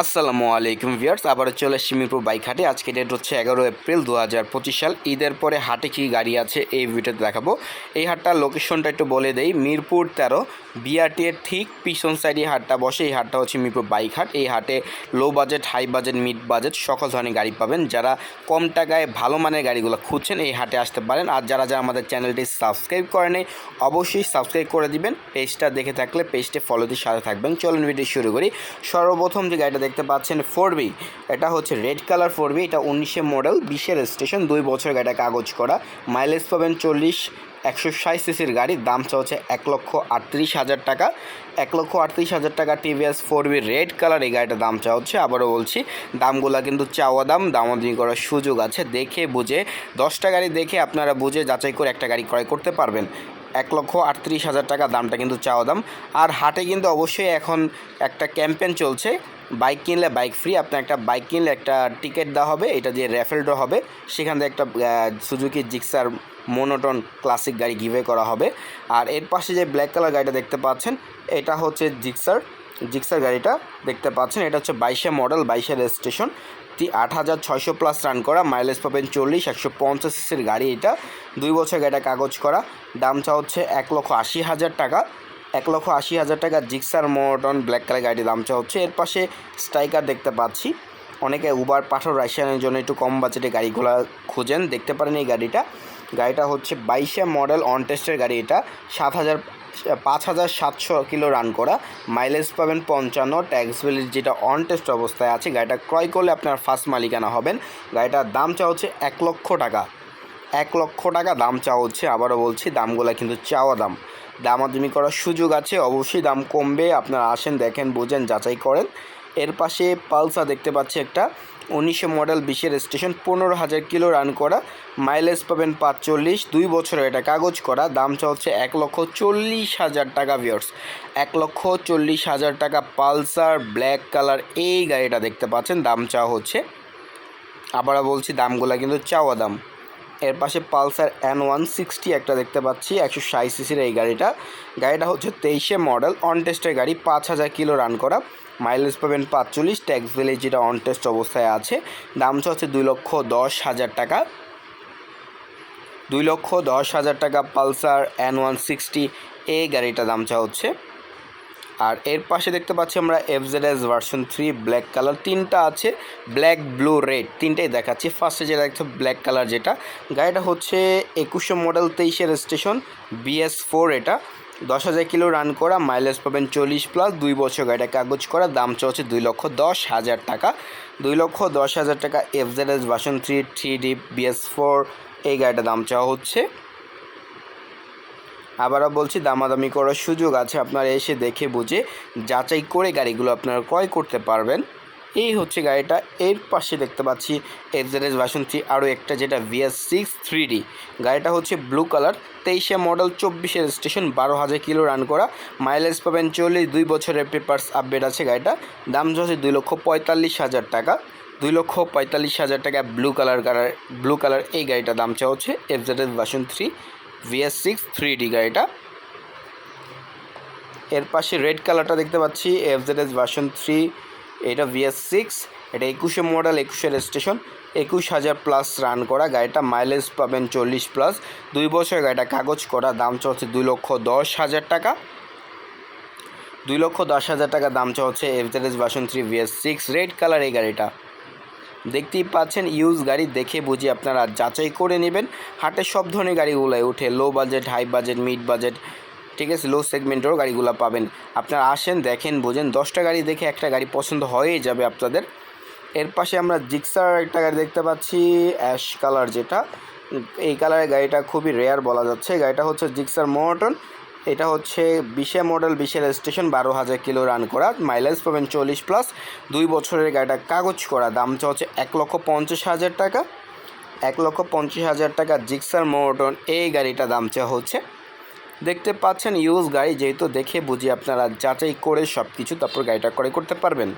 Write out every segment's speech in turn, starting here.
আসসালামু আলাইকুম ভিয়ার্স আবার চলে এসেছি মিরপুর বাইক হাটে আজকে ডেট হচ্ছে এগারো এপ্রিল দু হাজার পঁচিশ সাল। ঈদের পরে হাটে কী গাড়ি আছে এই ভিডিওতে দেখাবো। এই হাটটার লোকেশনটা একটু বলে দেই, মিরপুর তেরো বিআরটি এর ঠিক পিছন সাইডে হাটটা বসে। এই হাটটা হচ্ছে মিরপুর বাইক হাট এই হাটে low budget high budget mid budget সকল ধরনের গাড়ি পাবেন। যারা কম টাকায় ভালো মানের গাড়িগুলো খুঁজছেন এই হাটে আসতে পারেন। আর যারা যারা আমাদের চ্যানেলটি সাবস্ক্রাইব করেনি অবশ্যই সাবস্ক্রাইব করে দিবেন। পেজটা দেখে থাকলে পেজটি ফলো দিয়ে সাথে থাকবেন। চলুন ভিডিও শুরু করি। সর্বপ্রথম যে গাড়িটা দেখতে পাচ্ছেন ফোর বি। এটা হচ্ছে রেড কালার ফোর বি, এটা উনিশে মডেল, বিশের স্টেশন, দুই বছর গাড়িটা কাগজ করা। মাইলেজ পাবেন চল্লিশ, একশো ষাট সিসির গাড়ির দাম হচ্ছে এক লক্ষ আটত্রিশ হাজার টাকা। এক লক্ষ আটত্রিশ হাজার টাকা TVS four B red colour, এই গাড়িটার দাম চা হচ্ছে আবারও বলছি, দামগুলো কিন্তু চাওয়া দাম দাম, দামাদামি করার সুযোগ আছে, দেখে বুঝে, দশটা গাড়ি দেখে আপনারা বুঝে যাচাই করে একটা গাড়ি ক্রয় করতে পারবেন। এক লক্ষ আটত্রিশ হাজার টাকা দামটা কিন্তু চাওয়া দাম। আর হাটে কিন্তু অবশ্যই এখন একটা ক্যাম্পেন চলছে। বাইক কিনলে বাইক ফ্রি আপনার একটা বাইক কিনলে একটা টিকিট দেওয়া হবে, এটা দিয়ে র্যাফেল ড্র হবে। সেখান থেকে একটা সুজুকি জিক্সার মোনোটন ক্লাসিক গাড়ি গিভে করা হবে। আর এর পাশে যে ব্ল্যাক কালার গাড়িটা দেখতে পাচ্ছেন, এটা হচ্ছে জিক্সার জিক্সার গাড়িটা দেখতে পাচ্ছেন। এটা হচ্ছে বাইশে মডেল বাইশে রেজিস্ট্রেশন তি আট হাজার ছয়শো প্লাস রান করা মাইলেজ পাবেন চল্লিশ, একশো পঞ্চাশ সিসির গাড়ি এটা। দুই বছর গাড়িটা কাগজ করা দামটা হচ্ছে এক লক্ষ আশি হাজার টাকা। এক লক্ষ আশি হাজার টাকা জিক্সার মোটন ব্ল্যাক কালার গাড়ির দামটা হচ্ছে। এর পাশে স্ট্রাইকার দেখতে পাচ্ছি। অনেকে উবার পাঠক রাশিয়ানের জন্য একটু কম বাজেটে গাড়িগুলো খুঁজেন, দেখতে পারেন এই গাড়িটা। গাড়িটা হচ্ছে বাইশে মডেল অন টেস্টের গাড়ি এটা। সাত হাজার পাঁচ হাজার সাতশো কিলো রান করা। মাইলেজ পাবেন পঞ্চান্ন। ট্যাক্স ভ্যালির যেটা অন টেস্ট অবস্থায় আছে, গাড়িটা ক্রয় করলে আপনার ফার্স্ট মালিকানা হবেন। গাড়িটার দাম চা হচ্ছে এক লক্ষ টাকা। এক লক্ষ টাকা দাম চাওয়া হচ্ছে, আবারও বলছি, দামগুলো কিন্তু চাওয়া দাম। দামাদামি করার সুযোগ আছে, অবশ্যই দাম কমবে। আপনারা আসেন, দেখেন, বোঝেন, যাচাই করেন। এর পাশে পালসা দেখতে পাচ্ছি একটা। উনিশশো মডেল বিশের স্টেশন পনেরো হাজার কিলো রান করা, মাইলেজ পাবেন পাঁচচল্লিশ, দুই বছরের এটা কাগজ করা, দাম হচ্ছে এক লক্ষ চল্লিশ হাজার টাকা ভিওর্স এক লক্ষ চল্লিশ হাজার টাকা পালসার ব্ল্যাক কালার এই গাড়িটা দেখতে পাচ্ছেন, দাম চাওয়া হচ্ছে। আবারও বলছি, দামগুলো কিন্তু চাওয়া দাম। এর পাশে পালসার এন ওয়ান সিক্সটি একটা দেখতে পাচ্ছি, একশো ষাট সিসির এই গাড়িটা। গাড়িটা হচ্ছে তেইশে মডেল অন টেস্টের গাড়ি, পাঁচ হাজার কিলো রান করা। মাইলেজ পাবেন পাঁচচল্লিশ ট্যাক্স ভ্যালি যেটা অন টেস্ট অবস্থায় আছে দামটা হচ্ছে দুই লক্ষ দশ হাজার টাকা। দুই লক্ষ দশ হাজার টাকা পালসার এন ওয়ান সিক্সটি এই গাড়িটা দামটা হচ্ছে। আর এর পাশে দেখতে পাচ্ছি আমরা FZ S version three black colour তিনটা আছে ব্ল্যাক ব্লু রেড তিনটাই দেখাচ্ছি। ফার্স্টে যেটা দেখছ ব্ল্যাক কালার যেটা, গাড়িটা হচ্ছে একুশে মডেল তেইশের স্টেশন বিএস ফোর এটা। দশ হাজার কিলো রান করা মাইলেজ পাবেন চল্লিশ প্লাস দুই বছর গাড়িটা কাগজ করা, দাম হচ্ছে দুই লক্ষ দশ হাজার টাকা। দুই লক্ষ দশ হাজার টাকা FZ S version three three D BS four এই গাড়িটার দাম চাওয়া হচ্ছে। আবারও বলছি, দামাদামি করার সুযোগ আছে, আপনারা এসে দেখে বুঝে যাচাই করে গাড়িগুলো আপনারা ক্রয় করতে পারবেন। এই হচ্ছে গাড়িটা, এর পাশে দেখতে পাচ্ছি এফজেডএস ভার্সন থ্রি আরও একটা যেটা ভিএস সিক্স থ্রি ডি গাড়িটা হচ্ছে ব্লু কালার তেইশে মডেল চব্বিশের স্টেশন বারো হাজার কিলো রান করা মাইলেজ পাবেন চল্লিশ, দুই বছরের পেপার্স আপডেট আছে গাড়িটা, দাম হচ্ছে দুই লক্ষ পঁয়তাল্লিশ হাজার টাকা। দুই লক্ষ পঁয়তাল্লিশ হাজার টাকা blue colour colour blue colour এই গাড়িটার দাম চা হচ্ছে FZS version three VS six three D গাড়িটা। এর পাশে রেড কালারটা দেখতে পাচ্ছি এফজেডএস ভার্সন থ্রি এটা ভিএস সিক্স এটা একুশে মডেল একুশের স্টেশন একুশ হাজার প্লাস রান করা গাড়িটা মাইলেজ পাবেন চল্লিশ প্লাস দুই বছর গাড়িটা কাগজ করা, দাম চলছে দুই লক্ষ দশ হাজার টাকা। দুই লক্ষ দশ হাজার টাকা, দাম চলছে FZS version three VS six red colour এই গাড়িটা। দেখতেই পাচ্ছেন ইউজ গাড়ি দেখে বুঝে আপনারা যাচাই করে নেবেন। হাটে সব ধরনের গাড়িগুলোই উঠে low budget high budget mid budget ঠিক আছে লো সেগমেন্টেরও গাড়িগুলো পাবেন। আপনারা আসেন, দেখেন, বোঝেন, দশটা গাড়ি দেখে একটা গাড়ি পছন্দ হয়েই যাবে আপনাদের। এর পাশে আমরা জিক্সার একটা গাড়ি দেখতে পাচ্ছি অ্যাশ কালার যেটা। এই কালারের গাড়িটা খুবই রেয়ার বলা যাচ্ছে। গাড়িটা হচ্ছে জিক্সার মোটন এটা হচ্ছে বিশে মডেল বিশের স্টেশন বারো হাজার কিলো রান করা। মাইলেজ পাবেন চল্লিশ প্লাস দুই বছরের গাড়িটা কাগজ করা। দামটা হচ্ছে এক লক্ষ পঞ্চাশ হাজার টাকা। এক লক্ষ পঞ্চাশ হাজার টাকা জিক্সার মোটন এই গাড়িটা দামটা হচ্ছে দেখতে পাচ্ছেন ইউজ গাড়ি, যেহেতু দেখে বুঝি আপনারা যাচাই করে সব কিছু তারপর গাড়িটা করে করতে পারবেন।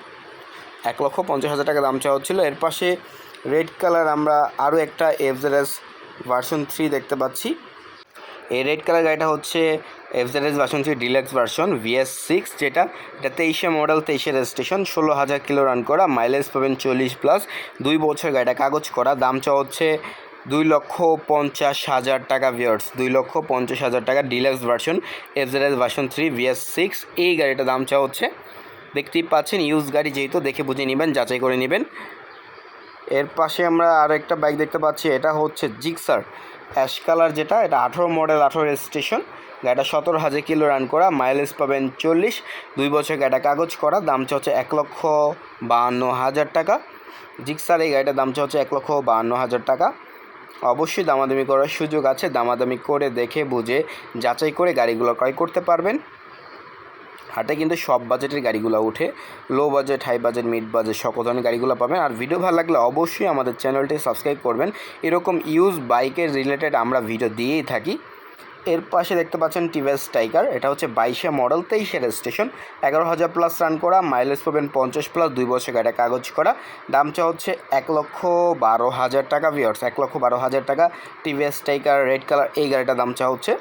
এক লক্ষ পঞ্চাশ হাজার টাকা দাম চাওয়া হচ্ছিল। এর পাশে রেড কালার আমরা আরও একটা এফজেডএস ভার্সন থ্রি দেখতে পাচ্ছি। এই রেড কালার গাড়িটা হচ্ছে FZS version three deluxe version, VS six, যেটা এটা তেইশে মডেল, তেইশে রেজিস্ট্রেশন, ষোলো হাজার কিলো রান করা, মাইলেজ পাবেন চল্লিশ প্লাস দুই বছর গাড়িটা কাগজ করা। দাম চাওয়া হচ্ছে দুই লক্ষ পঞ্চাশ হাজার টাকা ভিয়ার্স দুই লক্ষ পঞ্চাশ হাজার টাকা deluxe version FZS version three VS six এই গাড়িটার দাম চা হচ্ছে, দেখতেই পাচ্ছেন ইউজ গাড়ি যেহেতু দেখে বুঝে নেবেন, যাচাই করে নেবেন। এর পাশে আমরা আর একটা বাইক দেখতে পাচ্ছি, এটা হচ্ছে জিক্সার অ্যাশ কালার যেটা, এটা আঠেরো মডেল আঠেরো রেজিস্ট্রেশন গাড়িটা সতেরো হাজার কিলো রান করা মাইলেজ পাবেন চল্লিশ। দুই বছর গাড়িটা কাগজ করা, দাম হচ্ছে এক লক্ষ বাহান্ন হাজার টাকা। জিক্সার এই গাড়িটার দাম হচ্ছে এক লক্ষ বাহান্ন হাজার টাকা। অবশ্যই দামাদামি করার সুযোগ আছে। দামাদামি করে দেখে, বুঝে, যাচাই করে গাড়িগুলো ক্রয় করতে পারবেন। হাটে কিন্তু সব বাজেটের গাড়িগুলো উঠে low budget high budget mid budget সকল ধরনের গাড়িগুলো পাবেন। আর ভিডিও ভালো লাগলে অবশ্যই আমাদের চ্যানেলটি সাবস্ক্রাইব করবেন। এরকম ইউজ বাইকের রিলেটেড আমরা ভিডিও দিয়েই থাকি। এর পাশে দেখতে পাচ্ছেন টিভিএস টাইগার, এটা হচ্ছে বাইশে মডেল, তেইশে রেজিস্ট্রেশন, এগারো হাজার প্লাস রান করা মাইলেজ পাবেন পঞ্চাশ প্লাস দুই বছর গাড়িটা কাগজ করা দামটা হচ্ছে এক লক্ষ বারো হাজার টাকা ভিওর্স এক লক্ষ বারো হাজার টাকা টিভিএস টাইগার রেড কালার এই গাড়িটার দাম চা হচ্ছে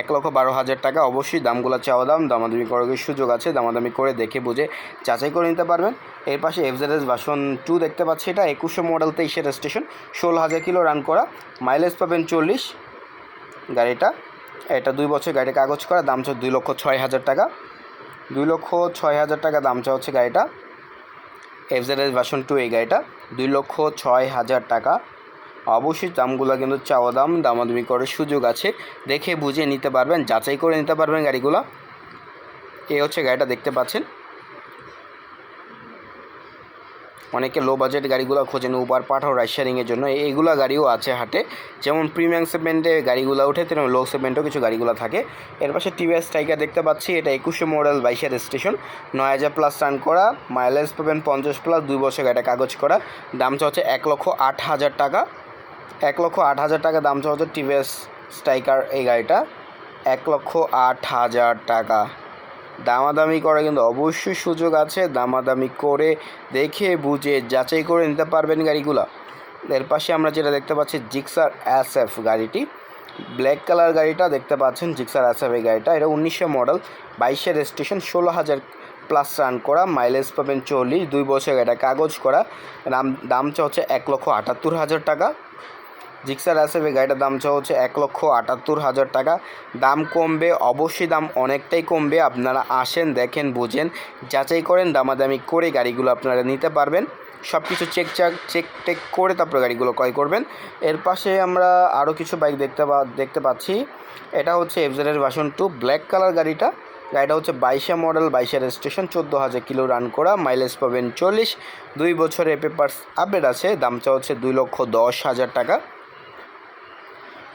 এক লক্ষ বারো হাজার টাকা, অবশ্যই দামগুলো চাওয়া দাম, দামাদামি করার সুযোগ আছে, দামাদামি করে দেখে বুঝে যাচাই করে নিতে পারবেন। এর পাশে এফজেডএস ভার্সন টু দেখতে পাচ্ছি, এটা একুশে মডেল, তেইশে স্টেশন ষোলো হাজার কিলো রান করা মাইলেজ পাবেন চল্লিশ গাড়িটা। এটা দুই বছর গাড়িটা কাগজ করা, দাম হচ্ছে দুই লক্ষ ছয় হাজার টাকা। দুই লক্ষ ছয় হাজার টাকা দাম চা হচ্ছে গাড়িটা। এফজেডএস ভার্সন টু এই গাড়িটা, দুই লক্ষ ছয় হাজার টাকা। অবশ্যই দামগুলো কিন্তু চাওয়া দাম, দামাদামি করার সুযোগ আছে। দেখে বুঝে নিতে পারবেন, যাচাই করে নিতে পারবেন গাড়িগুলো। এই হচ্ছে গাড়িটা দেখতে পাচ্ছেন। অনেকে লো বাজেট গাড়িগুলো খোঁজেন উবার পাঠাও রাইড শেয়ারিংয়ের জন্য। এইগুলো গাড়িও আছে হাটে। যেমন প্রিমিয়াম সেগমেন্টে গাড়িগুলো ওঠে, তেমন লো সেগমেন্টেও কিছু গাড়িগুলো থাকে। এর পাশে টিভিএস টাইগার দেখতে পাচ্ছি, এটা একুশে মডেল বাইশের স্টেশন নয় হাজার প্লাস রান করা মাইলেজ পাবেন পঞ্চাশ প্লাস দুই বছর গাড়িটা কাগজ করা। দামটা হচ্ছে এক লক্ষ আট হাজার টাকা। এক লক্ষ আট হাজার টাকা দাম হচ্ছে টিভিএস স্ট্রাইকার এই গাড়িটা। এক লক্ষ আট হাজার টাকা। দামাদামি করা কিন্তু অবশ্যই সুযোগ আছে। দামাদামি করে দেখে বুঝে যাচাই করে নিতে পারবেন গাড়িগুলো। এর পাশে আমরা যেটা দেখতে পাচ্ছি জিক্সার এস গাড়িটি। ব্ল্যাক কালার গাড়িটা দেখতে পাচ্ছেন, জিক্সার এস এফ এই গাড়িটা। এটা উনিশশো মডেল, বাইশে রেজিস্ট্রেশন, ষোলো হাজার প্লাস রান করা, মাইলেজ পাবেন চল্লিশ, দুই বছর গাড়িটা কাগজ করা। দাম দামটা হচ্ছে এক লক্ষ আটাত্তর হাজার টাকা। জিক্সার আসবে গাড়িটার দাম হচ্ছে এক লক্ষ আটাত্তর হাজার টাকা। দাম কমবে, অবশ্যই দাম অনেকটাই কমবে। আপনারা আসেন, দেখেন, বুঝেন, যাচাই করেন, দামাদামি করে গাড়িগুলো আপনারা নিতে পারবেন। সব কিছু চেক চাক চেক টেক করে তারপরে গাড়িগুলো ক্রয় করবেন। এর পাশে আমরা আরও কিছু বাইক দেখতে পা, দেখতে পাচ্ছি। এটা হচ্ছে এফজেডের ভার্সন টু ব্ল্যাক কালার গাড়িটা। গাড়িটা হচ্ছে বাইশে মডেল বাইশে রেজিস্ট্রেশন চোদ্দ হাজার কিলো রান করা মাইলেজ পাবেন চল্লিশ। দুই বছরে পেপার্স আপডেট আছে দামটা হচ্ছে দুই লক্ষ দশ হাজার টাকা।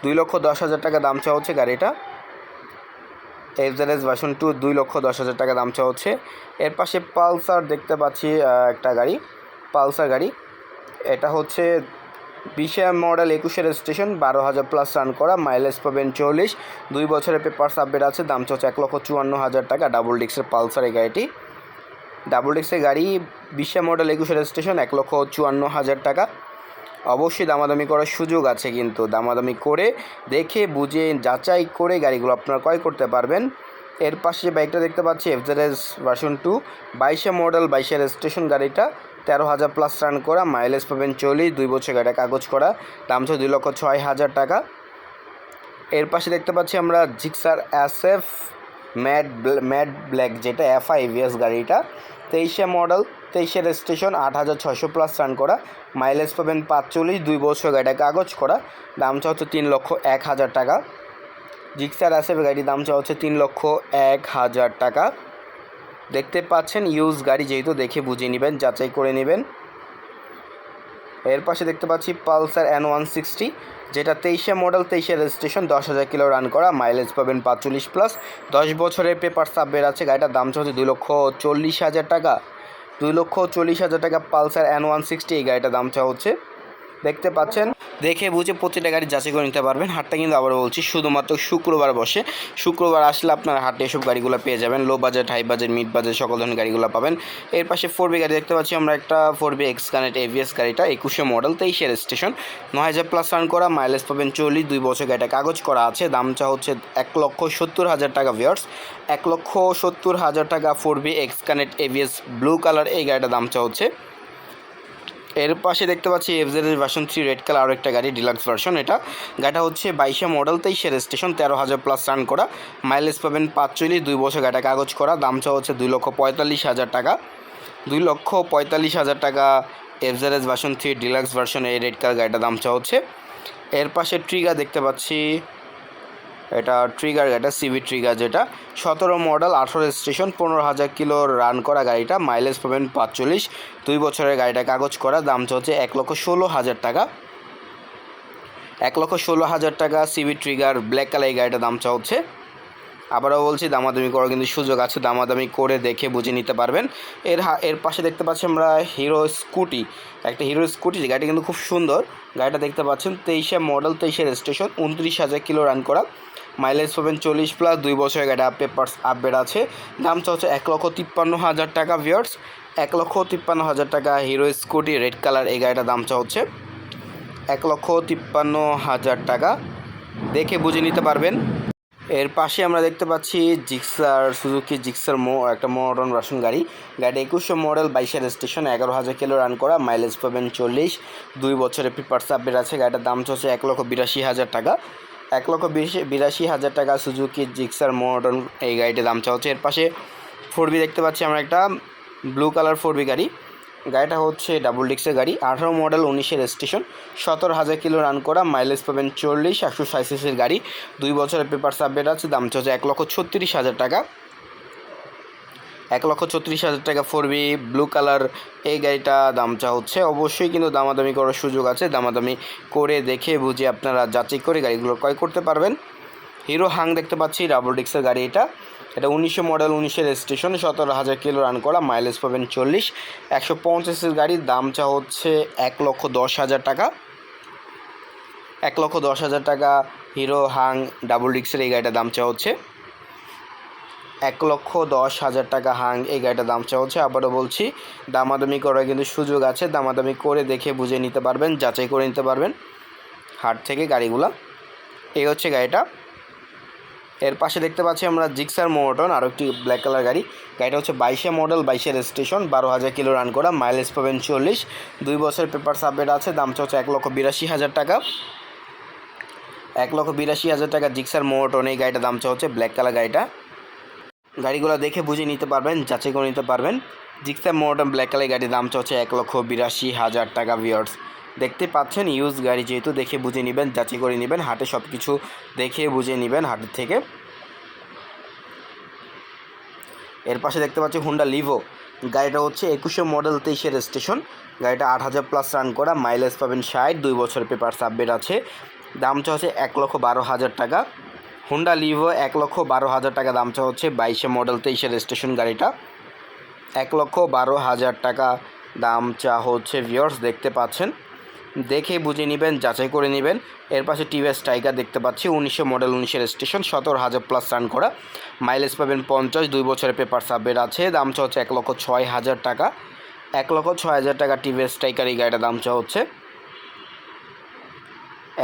দুই লক্ষ দশ হাজার টাকা দাম চাওয়া হচ্ছে গাড়িটা। এফজেডএস ভার্সন টু দুই লক্ষ দশ হাজার টাকা দাম চাওয়া হচ্ছে। এর পাশে পালসার দেখতে পাচ্ছি একটা গাড়ি, পালসার গাড়ি। এটা হচ্ছে বিশে মডেল একুশে রেজিস্ট্রেশন বারো হাজার প্লাস রান করা মাইলেজ পাবেন চল্লিশ। দুই বছরের পেপার সাবমিট আছে, দাম চাচ্ছে এক লক্ষ চুয়ান্ন হাজার টাকা ডাবল ডিক্সের পালসার এই গাড়িটি। ডাবল ডিক্সের গাড়ি বিশে মডেল একুশে স্টেশন এক লক্ষ চুয়ান্ন হাজার টাকা। অবশ্যই দামাদামি করার সুযোগ আছে কিন্তু দামাদামি করে দেখে, বুঝে, যাচাই করে গাড়িগুলো আপনারা ক্রয় করতে পারবেন। এর পাশে যে বাইকটা দেখতে পাচ্ছি এফজেডএস ভার্সন টু বাইশে মডেল বাইশে রেজিস্ট্রেশন গাড়িটা, তেরো হাজার প্লাস রান করা মাইলেজ পাবেন চল্লিশ, দুই বছর গাড়িটা কাগজ করা, দাম হচ্ছে দুই লক্ষ ছয় হাজার টাকা। এর পাশে দেখতে পাচ্ছি আমরা Gixxer S F matt matt black যেটা এফ আই ভিএস গাড়িটা। তেইশে মডেল তেইশে রেজিস্ট্রেশন আট হাজার ছশো প্লাস রান করা। মাইলেজ পাবেন পাঁচচল্লিশ, দুই বছর গাড়িটা কাগজ করা। দামটা হচ্ছে তিন লক্ষ এক হাজার টাকা। জিক্সার এফ গাড়ির দামটা হচ্ছে তিন লক্ষ এক হাজার টাকা। দেখতে পাচ্ছেন ইউজ গাড়ি যেহেতু দেখে বুঝে নেবেন, যাচাই করে নেবেন। এর পাশে দেখতে পাচ্ছি পালসার এন ওয়ান সিক্সটি যেটা তেইশে মডেল, তেইশে রেজিস্ট্রেশন, দশ হাজার কিলো রান করা মাইলেজ পাবেন পাঁচচল্লিশ প্লাস দশ বছরের পেপার সাববের আছে, গাড়িটার দাম চলছে দুই লক্ষ চল্লিশ হাজার টাকা। দুই লক্ষ চল্লিশ হাজার টাকা পালসার অ্যান ওয়ান সিক্সটি এই গাড়িটার দাম চা হচ্ছে। দেখতে পাচ্ছেন দেখে বুঝে প্রতিটা গাড়ি যাচাই করে নিতে পারবেন। হাটটা কিন্তু আবার বলছি, শুধুমাত্র শুক্রবার বসে। শুক্রবার আসলে আপনার হাটে এসব গাড়িগুলো পেয়ে যাবেন। Low budget high budget mid budget সকল ধরনের গাড়িগুলো পাবেন। এর পাশে ফোর বি গাড়ি দেখতে পাচ্ছি আমরা একটা four V X connect ABS গাড়িটা, একুশে মডেল তেইশের স্টেশন নয় হাজার প্লাস রান করা মাইলেজ পাবেন চল্লিশ, দুই বছর গাড়িটা কাগজ করা আছে। দামটা হচ্ছে এক লক্ষ সত্তর হাজার টাকা ভিয়ার্স এক লক্ষ সত্তর হাজার টাকা four V X connect ABS blue colour এই গাড়িটার দামটা হচ্ছে এর পাশে দেখতে পাচ্ছি F FZ version three red colour আরও একটা গাড়ি ডিলাক্স ভার্সন এটা। গাড়িটা হচ্ছে বাইশে মডেল তেইশের স্টেশন তেরো হাজার প্লাস রান করা। মাইলেজ পাবেন পাঁচচল্লিশ, দুই বছর গাড়িটা কাগজ করা। দামটা হচ্ছে দুই লক্ষ পঁয়তাল্লিশ হাজার টাকা। দুই লক্ষ পঁয়তাল্লিশ হাজার টাকা F FZ version three deluxe version এই রেড কালার গাড়িটার দামটা হচ্ছে। এর পাশে ট্রিগার দেখতে পাচ্ছি। এটা ট্রিগার গাড়িটা সিভি ট্রিগার যেটা। সতেরো মডেল আঠেরো স্টেশন পনেরো হাজার কিলো রান করা গাড়িটা মাইলেজ পাবেন পাঁচচল্লিশ। দুই বছরের গাড়িটা কাগজ করা, দাম হচ্ছে এক লক্ষ ষোলো হাজার টাকা। এক লক্ষ ষোলো হাজার টাকা সিভি ট্রিগার ব্ল্যাক কালার এই গাড়িটার দাম হচ্ছে আবারও বলছি, দামাদামি করার কিন্তু সুযোগ আছে, দামাদামি করে দেখে বুঝে নিতে পারবেন। এর হা, এর পাশে দেখতে পাচ্ছি আমরা হিরো স্কুটি একটা হিরো স্কুটি গাড়িটা কিন্তু খুব সুন্দর। গাড়িটা দেখতে পাচ্ছেন, তেইশে মডেল তেইশের স্টেশন উনত্রিশ হাজার কিলো রান করা। মাইলেজ পাবেন চল্লিশ প্লাস দুই বছরের গাড়িটা পেপার্স আপডেট আছে। দামটা হচ্ছে এক লক্ষ তিপ্পান্ন হাজার টাকা ভিয়ার্স এক লক্ষ তিপ্পান্ন হাজার টাকা হিরো স্কুটি রেড কালার এই গাড়িটার দামটা হচ্ছে এক লক্ষ তিপ্পান্ন হাজার টাকা। দেখে বুঝে নিতে পারবেন। এর পাশে আমরা দেখতে পাচ্ছি জিক্সার সুজুকি জিক্সার মো একটা মডার্ন ভার্সন গাড়ি। গাড়িটা একুশশো মডেল বাইশের স্টেশন এগারো হাজার কিলো রান করা। মাইলেজ পাবেন চল্লিশ, দুই বছরের পেপার সাবমিট আছে। গাড়িটার দাম হচ্ছে এক লক্ষ বিরাশি হাজার টাকা। এক লক্ষ বিরাশি বিরাশি হাজার টাকা সুজুকি জিক্সার মডার্ন এই গাড়িটির দাম হচ্ছে এর পাশে ফোর বি দেখতে পাচ্ছি আমরা একটা ব্লু কালার ফোর বি গাড়ি। গাড়িটা হচ্ছে ডাবল ডিক্সের গাড়ি। আঠারো মডেল উনিশের স্টেশন সতেরো হাজার কিলো রান করা মাইলেজ পাবেন চল্লিশ, একশো সাইসিসের গাড়ি। দুই বছরের পেপার সাবমিট আছে, দাম চলছে এক লক্ষ ছত্রিশ হাজার টাকা। এক লক্ষ ছত্রিশ হাজার টাকা ফোর বি ব্লু কালার এই গাড়িটা দামটা হচ্ছে। অবশ্যই কিন্তু দামাদামি করার সুযোগ আছে। দামাদামি করে দেখে বুঝে আপনারা যাচাই করে গাড়িগুলো ক্রয় করতে পারবেন। হিরো হাং দেখতে পাচ্ছি ডাবল ডিক্সের গাড়ি এটা। এটা উনিশশো মডেল উনিশের স্টেশন সতেরো হাজার কিলো রান করা মাইলেজ পাবেন চল্লিশ। একশো পঞ্চাশের গাড়ির দামটা হচ্ছে এক লক্ষ দশ হাজার টাকা। এক লক্ষ দশ হাজার টাকা হিরো হাং ডাবল ডিক্সের এই গাড়িটার দাম চা হচ্ছে। এক লক্ষ দশ হাজার টাকা হাং, এই গাড়িটার দাম হচ্ছে আবারও বলছি, দামাদামি করার কিন্তু সুযোগ আছে। দামাদামি করে দেখে বুঝে নিতে পারবেন, যাচাই করে নিতে পারবেন হাট থেকে গাড়িগুলো। এই হচ্ছে গাড়িটা। এর পাশে দেখতে পাচ্ছি আমরা জিক্সার মোটন আরও একটি ব্ল্যাক কালার গাড়ি। গাড়িটা হচ্ছে বাইশে মডেল বাইশের স্টেশন বারো হাজার কিলো রান করা মাইলেজ পাবেন চল্লিশ। দুই বছর পেপার সাবমিট আছে, দাম হচ্ছে এক লক্ষ বিরাশি হাজার টাকা। এক লক্ষ বিরাশি হাজার টাকা জিক্সার মোটন এই গাড়িটার দাম হচ্ছে ব্ল্যাক কালার গাড়িটা। গাড়িগুলো দেখে বুঝে নিতে পারবেন, যাচাই করে নিতে পারবেন। জিক্সার মোটন ব্ল্যাক কালার গাড়ির দামটা হচ্ছে এক লক্ষ বিরাশি হাজার টাকা ভিওর্স দেখতে পাচ্ছেন ইউজ গাড়ি যেহেতু দেখে বুঝে নেবেন, যাচাই করে নেবেন, হাটে সব কিছু দেখে বুঝে নেবেন হাটের থেকে। এর পাশে দেখতে পাচ্ছি হুন্ডা লিভো গাড়িটা হচ্ছে একুশে মডেল তেইশের স্টেশন গাড়িটা আট হাজার প্লাস রান করা মাইলেজ পাবেন ষাট, দুই বছর পেপার সাবমিট আছে। দামটা হচ্ছে এক লক্ষ বারো হাজার টাকা। হুন্ডা লিভো এক লক্ষ বারো হাজার টাকা দামটা হচ্ছে বাইশে মডেল তেইশের স্টেশন গাড়িটা। এক লক্ষ বারো হাজার টাকা দাম চা হচ্ছে ভিওর্স দেখতে পাচ্ছেন। দেখে বুঝে নেবেন, যাচাই করে নেবেন। এর পাশে টিভিএস টাইগার দেখতে পাচ্ছি উনিশশো মডেল উনিশের স্টেশন সতেরো হাজার প্লাস রান করা। মাইলেজ পাবেন পঞ্চাশ, দুই বছরের পেপার সাবের আছে। দাম চা হচ্ছে এক লক্ষ ছয় হাজার টাকা। এক লক্ষ ছয় হাজার টাকা টিভিএস টাইগার এই গাড়িটার দাম চা হচ্ছে।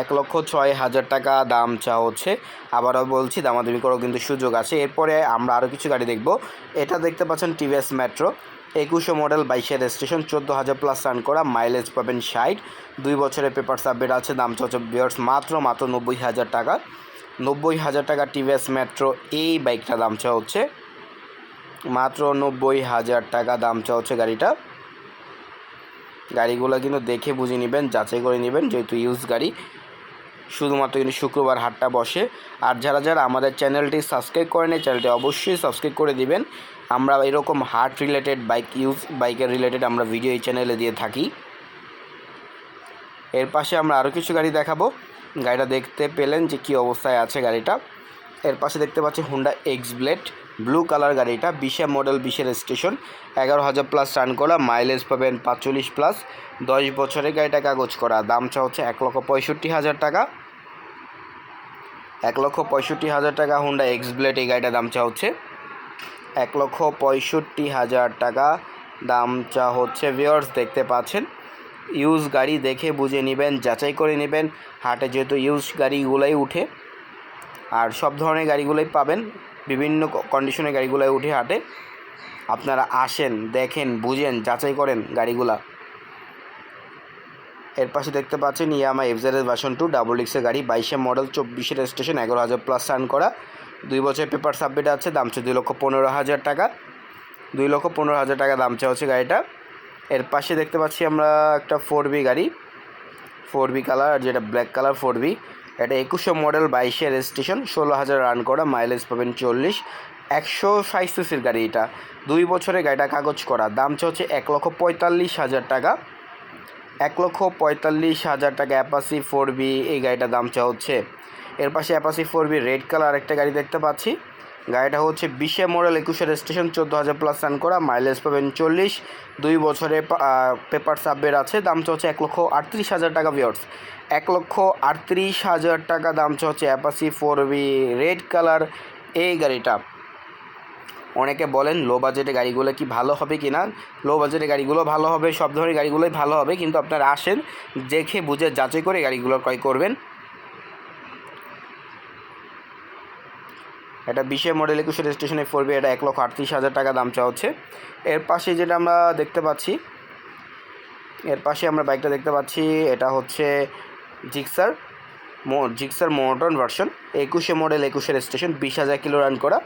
এক লক্ষ ছয় হাজার টাকা দাম চা হচ্ছে। আবারও বলছি, দামাদামি করাও কিন্তু সুযোগ আছে। এরপরে আমরা আরও কিছু গাড়ি দেখব। এটা দেখতে পাচ্ছেন টিভিএস মেট্রো। একুশো মডেল বাইশের স্টেশন চোদ্দ হাজার প্লাস রান করা মাইলেজ পাবেন ষাট। দুই বছরের পেপার সাবমিট আছে, দাম হচ্ছে বিয়ার্স মাত্র মাত্র নব্বই হাজার টাকা। নব্বই হাজার টাকা টিভিএস মেট্রো, এই বাইকটা দাম চা হচ্ছে। মাত্র নব্বই হাজার টাকা দাম চা হচ্ছে গাড়িটা। গাড়িগুলো কিন্তু দেখে বুঝে নেবেন, যাচাই করে নেবেন, যেহেতু ইউজ গাড়ি। শুধুমাত্র কিন্তু শুক্রবার হাটটা বসে। আর যারা যারা আমাদের চ্যানেলটি সাবস্ক্রাইব করেন এই চ্যানেলটি অবশ্যই সাবস্ক্রাইব করে দিবেন। আমরা এরকম হার্ট রিলেটেড বাইক ইউজ বাইকের রিলেটেড আমরা ভিডিও এই চ্যানেলে দিয়ে থাকি। এর পাশে আমরা আরও কিছু গাড়ি দেখাবো। গাড়িটা দেখতে পেলেন যে কী অবস্থায় আছে গাড়িটা। এর পাশে দেখতে পাচ্ছি Honda X Blade blue colour গাড়িটা, বিশে মডেল বিশের স্টেশন এগারো হাজার প্লাস রান করা মাইলেজ পাবেন পাঁচচল্লিশ প্লাস দশ বছরের গাড়িটা কাগজ করা। দামটা হচ্ছে এক লক্ষ পঁয়ষট্টি হাজার টাকা। এক লক্ষ পঁয়ষট্টি হাজার টাকা হুন্ডা এক্স ব্লেড এই গাড়িটার দাম চা হচ্ছে এক লক্ষ পঁয়ষট্টি হাজার টাকা। দাম চা হচ্ছে ভিওর্স দেখতে পাচ্ছেন। ইউজ গাড়ি দেখে বুঝে নেবেন, যাচাই করে নেবেন। হাটে যেহেতু ইউজ গাড়িগুলোই উঠে, আর সব ধরনের গাড়িগুলোই পাবেন। বিভিন্ন কন্ডিশনের গাড়িগুলোই উঠে হাটে। আপনারা আসেন, দেখেন, বুঝেন, যাচাই করেন গাড়িগুলা। এর পাশে দেখতে পাচ্ছেন Yamaha FZ version two double ডিক্সের গাড়ি, বাইশে মডেল চব্বিশের স্টেশন এগারো হাজার প্লাস রান করা। দুই বছর পেপার সাবমিট আছে, দাম হচ্ছে দুই লক্ষ পনেরো হাজার টাকা। দুই লক্ষ পনেরো হাজার টাকা দাম চাওয়া হচ্ছে গাড়িটা। এর পাশে দেখতে পাচ্ছি আমরা একটা ফোর বি গাড়ি। ফোর বি কালার যেটা ব্ল্যাক কালার ফোর বি এটা একুশে মডেল বাইশে রেজিস্ট্রেশন ষোলো হাজার রান করা মাইলেজ পাবেন চল্লিশ। একশো ষাট সিসির গাড়ি এটা। দুই বছরে গাড়িটা কাগজ করা। দাম হচ্ছে এক লক্ষ পঁয়তাল্লিশ হাজার টাকা। এক লক্ষ পঁয়তাল্লিশ হাজার টাকা অ্যাপাসি ফোর বি এই গাড়িটার দাম চা হচ্ছে এর পাশে Apache four V red colour একটা গাড়ি দেখতে পাচ্ছি। গাড়িটা হচ্ছে বিশে মডেল একুশের স্টেশন চোদ্দ হাজার প্লাস রান করা মাইলেজ পাবেন চল্লিশ। দুই বছরে পেপার সাববের আছে, দাম হচ্ছে এক লক্ষ আটত্রিশ হাজার টাকা ভিওর্স এক লক্ষ আটত্রিশ হাজার টাকা দাম হচ্ছে Apache four V red colour এই গাড়িটা। অনেকে বলেন লো বাজেটে গাড়িগুলো কি ভালো হবে কি না? লো বাজেটে গাড়িগুলো ভালো হবে, সব ধরনের গাড়িগুলোই ভালো হবে, কিন্তু আপনারা আসেন, দেখে বুঝে যাচাই করে গাড়িগুলো ক্রয় করবেন। এটা বিশে মডেল একুশে রেজিস্ট্রেশনে পড়বে, এটা এক লক্ষ আটত্রিশ হাজার টাকা দাম চাওয়া হচ্ছে। এর পাশে যেটা আমরা দেখতে পাচ্ছি, এর পাশে আমরা বাইকটা দেখতে পাচ্ছি, এটা হচ্ছে জিক্সার জিক্সার মোটন ভার্সন একুশে মডেল একুশে রেজিস্ট্রেশন বিশ হাজার কিলো রান করা।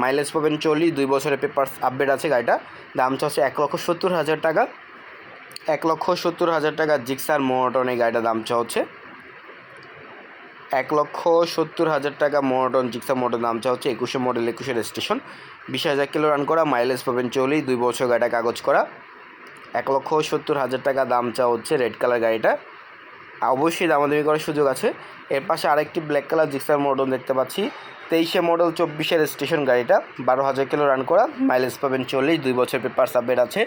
মাইলেজ পাবেন চল্লিশ, দুই বছরের পেপার আপডেট আছে গাড়িটা। দাম হচ্ছে এক লক্ষ সত্তর হাজার টাকা। এক লক্ষ সত্তর হাজার টাকা জিক্সার মোটন এই গাড়িটার দাম চা হচ্ছে। এক লক্ষ সত্তর হাজার টাকা মোটন জিক্সা মোটর দাম চা হচ্ছে একুশে মডেল, একুশে রেজিস্ট্রেশন। বিশ হাজার কিলো রান করা, মাইলেজ পাবেন চল্লিশ, দুই বছর গাড়িটা কাগজ করা। এক লক্ষ সত্তর হাজার টাকা দাম চা হচ্ছে রেড কালার গাড়িটা। অবশ্যই দামাদামি করার সুযোগ আছে। এর পাশে আরেকটি ব্ল্যাক কালার জিক্সার মডেল দেখতে পাচ্ছি। তেইশে মডেল চব্বিশের স্টেশন গাড়িটা। বারো হাজার কিলো রান করা, মাইলেজ পাবেন চল্লিশ, দুই বছর পেপার সাবমিট আছে।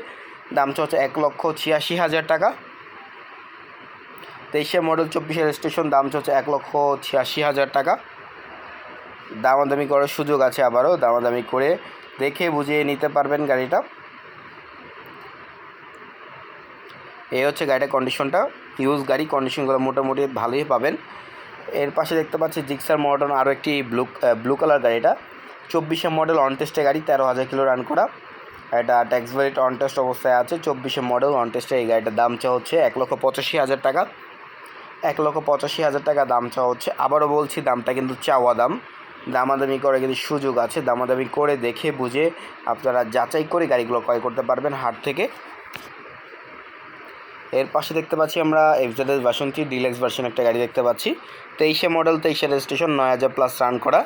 দাম চা হচ্ছে এক লক্ষ ছিয়াশি হাজার টাকা। তেইশে মডেল চব্বিশের স্টেশন, দাম হচ্ছে এক লক্ষ ছিয়াশি হাজার টাকা। দামাদামি করার সুযোগ আছে আবারও, দামাদামি করে দেখে বুঝিয়ে নিতে পারবেন গাড়িটা। এই হচ্ছে গাড়িটার কন্ডিশনটা ইউজ গাড়ি কন্ডিশনগুলো মোটামুটি ভালোই পাবেন। এর পাশে দেখতে পাচ্ছি জিক্সার মডেল আরও একটি ব্লু ব্লু কালার গাড়িটা। চব্বিশে মডেল অন টেস্টে গাড়ি, তেরো হাজার কিলো রান করা। এটা ট্যাক্স ভ্যালিট অন টেস্ট অবস্থায় আছে। চব্বিশে মডেল অন টেস্টে এই গাড়িটার দাম চা হচ্ছে এক লক্ষ পঁচাশি হাজার টাকা। এক লক্ষ পঁচাশি হাজার টাকা দাম চাওয়া হচ্ছে। আবারও বলছি, দামটা কিন্তু চাওয়া দাম। দামাদামি করে কিন্তু সুযোগ আছে। দামাদামি করে দেখে বুঝে আপনারা যাচাই করে গাড়িগুলো ক্রয় করতে পারবেন হাট থেকে। এর পাশে দেখতে পাচ্ছি আমরা FZS version three deluxe version একটা গাড়ি দেখতে পাচ্ছি। তেইশে মডেল তেইশে রেজিস্ট্রেশন নয় হাজার প্লাস রান করা।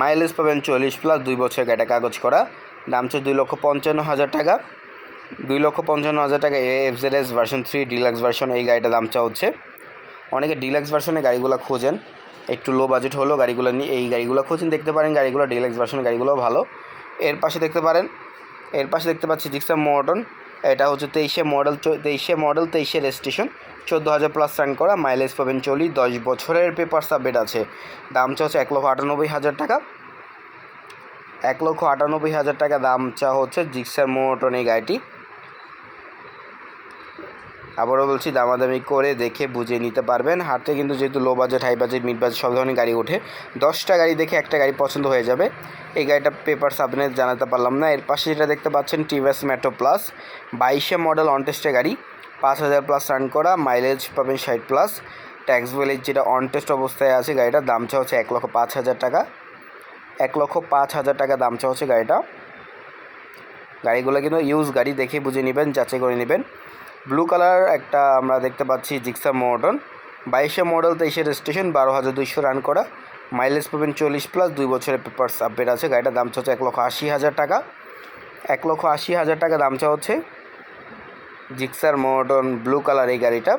মাইলেজ পাবেন চল্লিশ প্লাস দুই বছর গাড়িটা কাগজ করা। দাম হচ্ছে দুই লক্ষ পঞ্চান্ন হাজার টাকা। দুই লক্ষ পঞ্চান্ন হাজার টাকা FZS version three deluxe version এই গাড়িটা দাম চা হচ্ছে। অনেকে ডিলাক্স ভার্সনে গাড়িগুলো খোঁজেন। একটু লো বাজেট হলেও গাড়িগুলো নিয়ে এই গাড়িগুলো খোঁজেন। দেখতে পারেন গাড়িগুলো ডিলাক্স ভার্সনের গাড়িগুলো ভালো। এর পাশে দেখতে পারেন, এর পাশে দেখতে পাচ্ছি জিক্সার মডন এটা হচ্ছে তেইশে মডেল তেইশে মডেল তেইশে রেজিস্ট্রেশন চোদ্দ হাজার প্লাস রান করা মাইলেজ পাবেন চল্লিশ, দশ বছরের পেপার সাবমিট আছে। দাম চা হচ্ছে এক লক্ষ আটানব্বই হাজার টাকা। এক লক্ষ আটানব্বই হাজার টাকা দাম চা হচ্ছে জিক্সার মোটন এই গাড়িটি। আবারও বলছি, দামাদামি করে দেখে বুঝে নিতে পারবেন। হাটে কিন্তু যেহেতু low budget high budget mid budget সব ধরনের গাড়ি ওঠে। দশটা গাড়ি দেখে একটা গাড়ি পছন্দ হয়ে যাবে। এই গাড়িটা পেপার সাবনে জানাতে পারলাম না। এর পাশে যেটা দেখতে পাচ্ছেন টিভিএস মেট্রো প্লাস বাইশে মডেল অন টেস্টে গাড়ি। পাঁচ হাজার প্লাস রান করা মাইলেজ পাবেন ষাট প্লাস ট্যাক্স ভ্যালিজ যেটা অন টেস্ট অবস্থায় আছে গাড়িটার দাম চা হচ্ছে এক লক্ষ পাঁচ হাজার টাকা। এক লক্ষ পাঁচ হাজার টাকা দাম চা হচ্ছে গাড়িটা। গাড়িগুলো কিন্তু ইউজ গাড়ি, দেখে বুঝে নেবেন, যাচাই করে নেবেন। ব্লু কালার একটা আমরা দেখতে পাচ্ছি জিক্সা মডন বাইশে মডেল তেইশে রেজিস্ট্রেশন বারো হাজার দুইশো রান করা। মাইলেজ পাবেন চল্লিশ প্লাস দুই বছরের পেপার্স আপডেট আছে। গাড়িটার দাম চাচ্ছে এক লক্ষ আশি হাজার টাকা। এক লক্ষ আশি হাজার টাকা দাম চা হচ্ছে জিক্সার মডন ব্লু কালার এই গাড়িটা।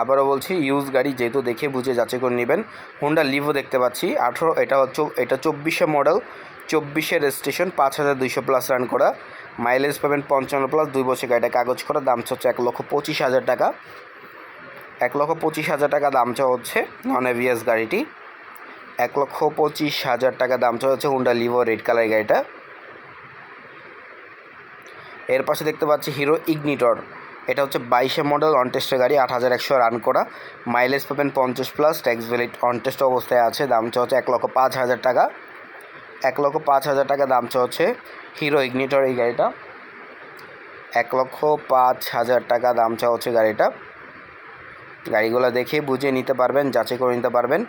আবারও বলছি ইউজ গাড়ি যেহেতু দেখে বুঝে যাচাই করে নেবেন। হোন্ডা লিভো দেখতে পাচ্ছি। আঠেরো, এটা হচ্ছে, এটা চব্বিশে মডেল চব্বিশের রেজিস্ট্রেশন, পাঁচ হাজার দুইশো প্লাস রান করা। মাইলেজ পাবেন পঞ্চান্ন প্লাস দুই বছর গাড়িটা কাগজ করা, দাম হচ্ছে এক লক্ষ পঁচিশ হাজার টাকা। এক লক্ষ পঁচিশ হাজার টাকা দাম চা হচ্ছে নন এভিএস গাড়িটি। এক লক্ষ পঁচিশ হাজার টাকা দাম চা হচ্ছে হুন্ডা লিভো রেড কালার গাড়িটা। এর পাশে দেখতে পাচ্ছি হিরো ইগনিটর। এটা হচ্ছে বাইশে মডেল অন টেস্টের গাড়ি, আট হাজার একশো রান করা। মাইলেজ পাবেন পঞ্চাশ plus, tax valid on test অবস্থায় আছে, দাম চা হচ্ছে এক লক্ষ পাঁচ হাজার টাকা। এক লক্ষ পাঁচ হাজার টাকা দাম হচ্ছে হিরো ইগনিটর এই গাড়িটা। এক লক্ষ পাঁচ হাজার টাকা দাম চা হচ্ছে গাড়িটা। গাড়িগুলো দেখে বুঝে নিতে পারবেন, যাচাই করে নিতে পারবেন।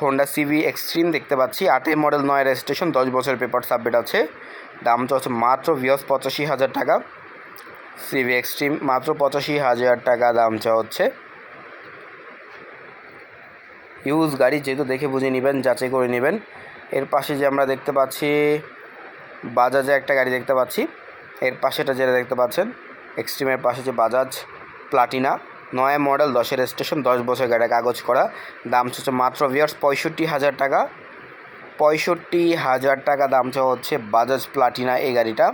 হোন্ডা সিভি এক্সট্রিম দেখতে পাচ্ছি। আটের মডেল, নয় রেজিস্ট্রেশন দশ বছর পেপার সাবমিট আছে। দামটা হচ্ছে মাত্র ভিওস পঁচাশি হাজার টাকা। সিভি এক্সট্রিম মাত্র পঁচাশি হাজার টাকা দাম চা হচ্ছে ইউজ গাড়ি যেহেতু দেখে বুঝে নেবেন, যাচাই করে নেবেন। এর পাশে যে আমরা দেখতে পাচ্ছি, বাজাজে একটা গাড়ি দেখতে পাচ্ছি। এর পাশেটা যেটা দেখতে পাচ্ছেন এক্সট্রিমের পাশে যে বাজাজ প্লাটিনা, নয় মডেল, দশের স্টেশন, দশ বছর গাড়ি কাগজ করা। দাম হচ্ছে মাত্র ভিয়ার্স পঁয়ষট্টি হাজার টাকা। পঁয়ষট্টি হাজার টাকা দাম চাওয়া হচ্ছে বাজাজ প্লাটিনা এই গাড়িটা।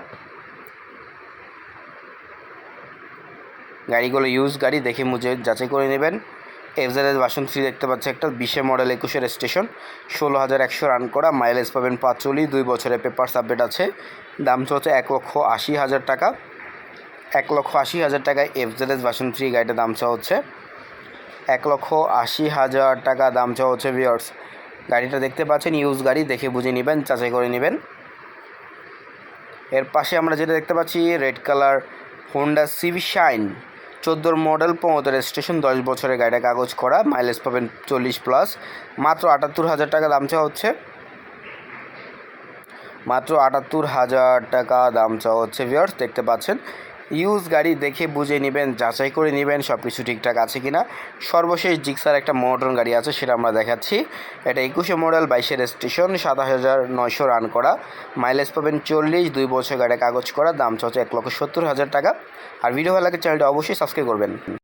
গাড়িগুলো ইউজ গাড়ি, দেখে মুঝে যাচাই করে নেবেন। এফজেড বাসন থ্রি দেখতে পাচ্ছি একটা বিশে মডেল একুশের স্টেশন ষোলো হাজার একশো রান করা মাইলেজ পাবেন পাঁচচল্লিশ, দুই বছরের পেপার সাবমিট আছে। দাম হচ্ছে এক লক্ষ আশি হাজার টাকা। এক লক্ষ আশি হাজার টাকায় এফজেড বাসন থ্রি গাড়িটার দাম চা হচ্ছে। এক লক্ষ আশি হাজার টাকা দাম চা হচ্ছে ভিওর্স গাড়িটা দেখতে পাচ্ছেন ইউজ গাড়ি, দেখে বুঝে নেবেন, যাচাই করে নেবেন। এর পাশে আমরা যেটা দেখতে পাচ্ছি red colour Honda CB Shine চোদ্দোর মডেল পনেরো স্টেশন দশ বছরের গাড়িটা কাগজ করা মাইলেজ পাবেন চল্লিশ প্লাস মাত্র আটাত্তর হাজার টাকা দাম চাওয়া হচ্ছে। মাত্র আটাত্তর হাজার টাকা দাম চাওয়া হচ্ছে ভিওর্স দেখতে পাচ্ছেন। ইউজ গাড়ি দেখে বুঝে নেবেন, যাচাই করে নেবেন সব কিছু ঠিকঠাক আছে কি না সর্বশেষ জিক্সার একটা মডার্ন গাড়ি আছে, সেটা আমরা দেখাচ্ছি। এটা একুশে মডেল বাইশের স্টেশন সাতাশ হাজার নয়শো রান করা। মাইলেজ পাবেন চল্লিশ, দুই বছর গাড়ি কাগজ করা, দাম হচ্ছে এক লক্ষ সত্তর হাজার টাকা। আর ভিডিও ভালো লাগে চ্যানেলটা অবশ্যই সাবস্ক্রাইব করবেন।